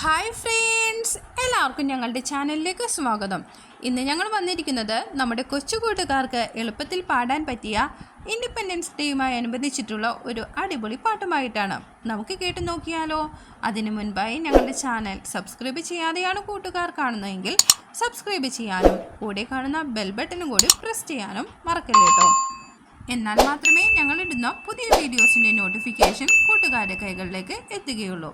Hi friends എല്ലാവർക്കും ഞങ്ങളുടെ ചാനലിലേക്ക് സ്വാഗതം. ഇന്ന് ഞങ്ങൾ വന്നിരിക്കുന്നത് നമ്മുടെ കൊച്ചു കൂട്ടുകാർക്ക് എളുപ്പത്തിൽ പാടാൻ പറ്റിയ ഇൻഡിപെൻഡൻസ് ഡേയുമായി അനുബന്ധിച്ചിട്ടുള്ള ഒരു അടിപൊളി പാട്ടുമായിട്ടാണ്. നമുക്ക് കേട്ടു നോക്കിയാലോ? അതിനു മുൻപായി ഞങ്ങളുടെ ചാനൽ സബ്സ്ക്രൈബ് ചെയ്യാതെയാണ് കൂട്ടുകാർ കാണുന്നതെങ്കിൽ സബ്സ്ക്രൈബ് ചെയ്യാനും കൂടെ കാണുന്ന ബെൽ ബട്ടണും കൂടി പ്രസ് ചെയ്യാനും മറക്കല്ലേ കേട്ടോ? എന്നാൽ മാത്രമേ ഞങ്ങളിടുന്ന പുതിയ വീഡിയോസിന്റെ നോട്ടിഫിക്കേഷൻ കൂട്ടുകാരുടെ കൈകളിലേക്ക് എത്തുകയുള്ളൂ.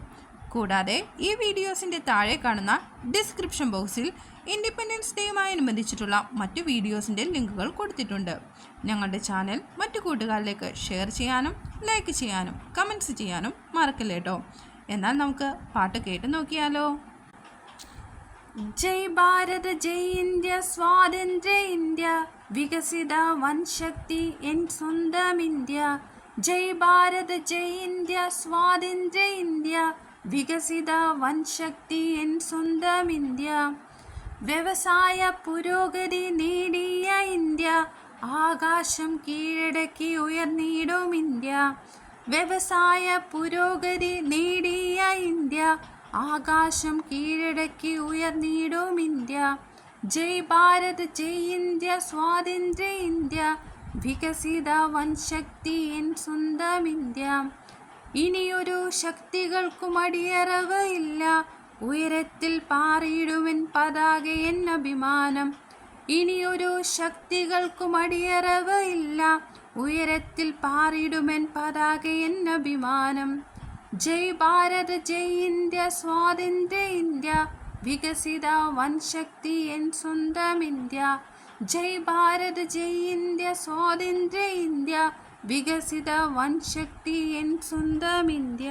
കൂടാതെ ഈ വീഡിയോസിന്റെ താഴെ കാണുന്ന ഡിസ്ക്രിപ്ഷൻ ബോക്സിൽ ഇൻഡിപെൻഡൻസ് ഡേയുമായി അനുബന്ധിച്ചിട്ടുള്ള മറ്റു വീഡിയോസിന്റെ ലിങ്കുകൾ കൊടുത്തിട്ടുണ്ട്. ഞങ്ങളുടെ ചാനൽ മറ്റു കൂട്ടുകാരിലേക്ക് ഷെയർ ചെയ്യാനും ലൈക്ക് ചെയ്യാനും കമന്റ്സ് ചെയ്യാനും മറക്കില്ല കേട്ടോ എന്നാൽ നമുക്ക് പാട്ട് കേട്ട് നോക്കിയാലോ. ജയ് ഭാരത് ജയ് ഇന്ത്യ സ്വാതന്ത്ര്യ ഇന്ത്യ വികസിത വൻശക്തി എൻ സ്വന്തം ഇന്ത്യ. ജയ് ഭാരത് ജയ് ഇന്ത്യ സ്വാതന്ത്ര്യ ഇന്ത്യ. വികസിത വൻശക്തി എൻ സ്വന്തം ഇന്ത്യ വ്യവസായ പുരോഗതി നേടിയ ഇന്ത്യ. ആകാശം കീഴടക്കി ഉയർന്നിടും ഇന്ത്യ. വ്യവസായ പുരോഗതി നേടിയ ഇന്ത്യ. ആകാശം കീഴടക്കി ഉയർന്നിടും ഇന്ത്യ. ജയ് ഭാരത് ജയ് ഇന്ത്യ സ്വാതന്ത്ര്യ ഇന്ത്യ. വികസിത വൻശക്തി എൻ സ്വന്തം ഇന്ത്യ ഇനിയൊരു ശക്തികൾക്കും അടിയറവ് ഇല്ല ഉയരത്തിൽ പാറിയിടുവൻ പതാക എൻ അഭിമാനം. ഇനിയൊരു ശക്തികൾക്കും അടിയറവ് ഇല്ല ഉയരത്തിൽ പാറിയിടുമൻ പതാക എൻ അഭിമാനം. ജയ് ഭാരത് ജയ് ഇന്ത്യ സ്വാതന്ത്ര്യ ഇന്ത്യ. വികസിത വൻശക്തി എൻ സ്വന്തം ഇന്ത്യ. ജയ് ഭാരത് ജയ് ഇന്ത്യ സ്വാതന്ത്ര്യ ഇന്ത്യ. വികസിത വൻ ശക്തി എൻ സ്വന്തം ഇന്ത്യ.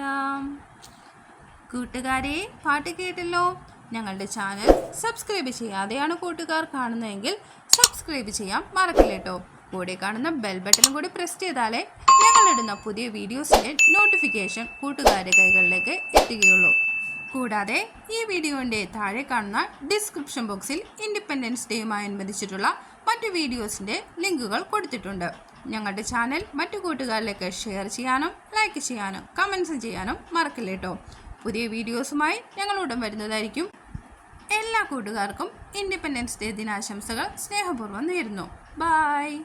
കൂട്ടുകാരെ പാട്ട് കേട്ടല്ലോ? ഞങ്ങളുടെ ചാനൽ സബ്സ്ക്രൈബ് ചെയ്യാതെയാണ് കൂട്ടുകാർ കാണുന്നതെങ്കിൽ സബ്സ്ക്രൈബ് ചെയ്യാൻ മറക്കില്ല കേട്ടോ കൂടെ കാണുന്ന ബെൽ ബട്ടണും കൂടി പ്രസ് ചെയ്താലേ ഞങ്ങളിടുന്ന പുതിയ വീഡിയോസിന്റെ നോട്ടിഫിക്കേഷൻ കൂട്ടുകാരുടെ കൈകളിലേക്ക് എത്തുകയുള്ളൂ. കൂടാതെ ഈ വീഡിയോന്റെ താഴെ കാണുന്ന ഡിസ്ക്രിപ്ഷൻ ബോക്സിൽ ഇൻഡിപെൻഡൻസ് ഡേയുമായി അനുബന്ധിച്ചിട്ടുള്ള മറ്റു വീഡിയോസിന്റെ ലിങ്കുകൾ കൊടുത്തിട്ടുണ്ട്. ഞങ്ങളുടെ ചാനൽ മറ്റു കൂട്ടുകാരിലേക്ക് ഷെയർ ചെയ്യാനും ലൈക്ക് ചെയ്യാനും കമൻസ് ചെയ്യാനും മറക്കില്ല കേട്ടോ പുതിയ വീഡിയോസുമായി ഞങ്ങൾ ഉടൻ വരുന്നതായിരിക്കും. എല്ലാ കൂട്ടുകാർക്കും ഇൻഡിപെൻഡൻസ് ഡേ ദിനാശംസകൾ സ്നേഹപൂർവം നേരുന്നു. ബായ്